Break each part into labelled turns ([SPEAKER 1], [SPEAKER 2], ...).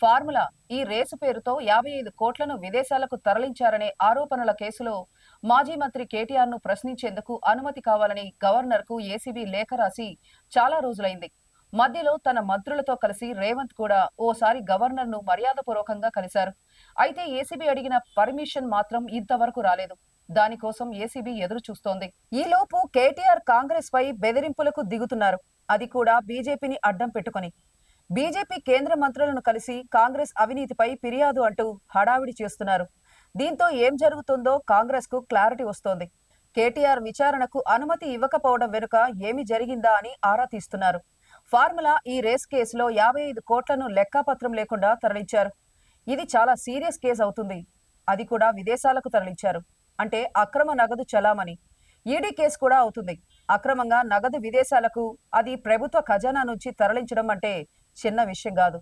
[SPEAKER 1] Formula ఈ race పేరుతో యాభై ఐదు కోట్లను విదేశాలకు తరలించారనే ఆరోపణల కేసులో మాజీ మంత్రి కేటీఆర్ను ప్రశ్నించేందుకు అనుమతి కావాలని గవర్నర్కు ఏసీబీ లేఖ రాసి చాలా రోజులైంది. మధ్యలో తన మంత్రులతో కలిసి రేవంత్ కూడా ఓసారి గవర్నర్ను మర్యాదపూర్వకంగా కలిశారు. అయితే ఏసీబీ అడిగిన పర్మిషన్ మాత్రం ఇంతవరకు రాలేదు. దానికోసం ఏసీబీ ఎదురు చూస్తోంది ఈలోపు కేటీఆర్ కాంగ్రెస్ పై బెదిరింపులకు దిగుతున్నారు. అది కూడా బీజేపీని అడ్డం పెట్టుకుని. బీజేపీ కేంద్ర మంత్రులను కలిసి కాంగ్రెస్ అవినీతిపై ఫిర్యాదు అంటూ హడావిడి చేస్తున్నారు. దీంతో ఏం జరుగుతుందో కాంగ్రెస్కు క్లారిటీ వస్తోంది. కేటీఆర్ విచారణకు అనుమతి ఇవ్వకపోవడం వెనుక ఏమి జరిగిందా అని ఆరా తీస్తున్నారు. ఫార్ములా ఈ రేస్ కేసులో యాభై ఐదు కోట్లను లెక్కాపత్రం లేకుండా తరలించారు. ఇది చాలా సీరియస్ కేసు అవుతుంది. అది కూడా విదేశాలకు తరలించారు. అంటే అక్రమ నగదు చలామణి. ఈడీ కేసు కూడా అవుతుంది. అక్రమంగా నగదు విదేశాలకు అది ప్రభుత్వ ఖజానా నుంచి తరలించడం అంటే చిన్న విషయం కాదు.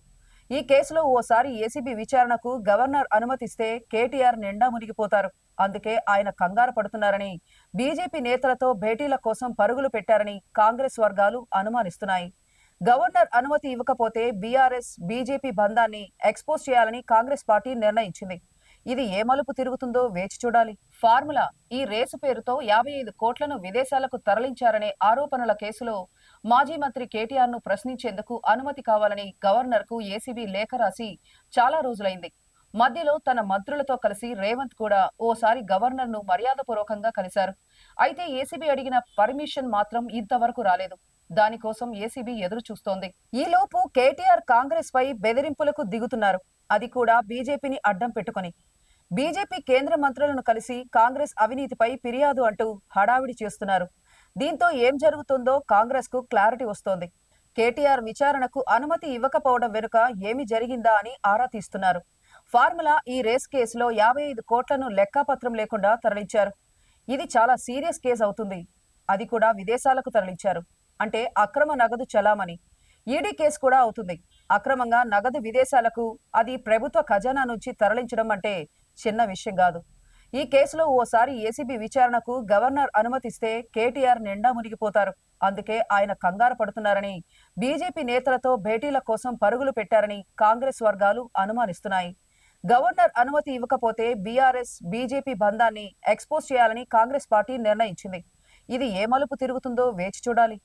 [SPEAKER 1] ఈ కేసులో ఓసారి ఏసీబీ విచారణకు గవర్నర్ అనుమతిస్తే కేటీఆర్ నిండా మునిగిపోతారు. అందుకే ఆయన కంగారు పడుతున్నారని బీజేపీ నేతలతో భేటీల కోసం పరుగులు పెట్టారని కాంగ్రెస్ వర్గాలు అనుమానిస్తున్నాయి. గవర్నర్ అనుమతి ఇవ్వకపోతే బీఆర్ఎస్ బీజేపీ బంధాన్ని ఎక్స్పోజ్ చేయాలని కాంగ్రెస్ పార్టీ నిర్ణయించింది. ఇది ఏ మలుపు తిరుగుతుందో వేచి చూడాలి. ఫార్ములా ఈ రేసు పేరుతో యాభై ఐదు కోట్లను విదేశాలకు తరలించారనే ఆరోపణల కేసులో మాజీ మంత్రి కేటీఆర్ను ప్రశ్నించేందుకు అనుమతి కావాలని గవర్నర్కు ఏసీబీ లేఖ రాసి చాలా రోజులైంది. మధ్యలో తన మంత్రులతో కలిసి రేవంత్ కూడా ఓసారి గవర్నర్ను మర్యాదపూర్వకంగా కలిశారు. అయితే ఏసీబీ అడిగిన పర్మిషన్ మాత్రం ఇంతవరకు రాలేదు. దానికోసం ఏసీబీ ఎదురు చూస్తోంది ఈలోపు కేటీఆర్ కాంగ్రెస్ పై బెదిరింపులకు దిగుతున్నారు. అది కూడా బీజేపీని అడ్డం పెట్టుకుని. బీజేపీ కేంద్ర మంత్రులను కలిసి కాంగ్రెస్ అవినీతిపై ఫిర్యాదు అంటూ హడావిడి చేస్తున్నారు. దీంతో ఏం జరుగుతుందో కాంగ్రెస్కు క్లారిటీ వస్తోంది. కేటీఆర్ విచారణకు అనుమతి ఇవ్వకపోవడం వెనుక ఏమి జరిగిందా అని ఆరా తీస్తున్నారు. ఫార్ములా ఈ రేస్ కేసులో యాభై ఐదు కోట్లను లెక్కాపత్రం లేకుండా తరలించారు. ఇది చాలా సీరియస్ కేసు అవుతుంది. అది కూడా విదేశాలకు తరలించారు. అంటే అక్రమ నగదు చలామణి. ఈడీ కేసు కూడా అవుతుంది. అక్రమంగా నగదు విదేశాలకు అది ప్రభుత్వ ఖజానా నుంచి తరలించడం అంటే చిన్న విషయం కాదు. ఈ కేసులో ఓసారి ఏసీబీ విచారణకు గవర్నర్ అనుమతిస్తే కేటీఆర్ నిండా మునిగిపోతారు. అందుకే ఆయన కంగారు పడుతున్నారని బీజేపీ నేతలతో భేటీల కోసం పరుగులు పెట్టారని కాంగ్రెస్ వర్గాలు అనుమానిస్తున్నాయి. గవర్నర్ అనుమతి ఇవ్వకపోతే బీఆర్ఎస్ బీజేపీ బంధాన్ని ఎక్స్పోజ్ చేయాలని కాంగ్రెస్ పార్టీ నిర్ణయించింది. ఇది ఏ మలుపు తిరుగుతుందో వేచి చూడాలి.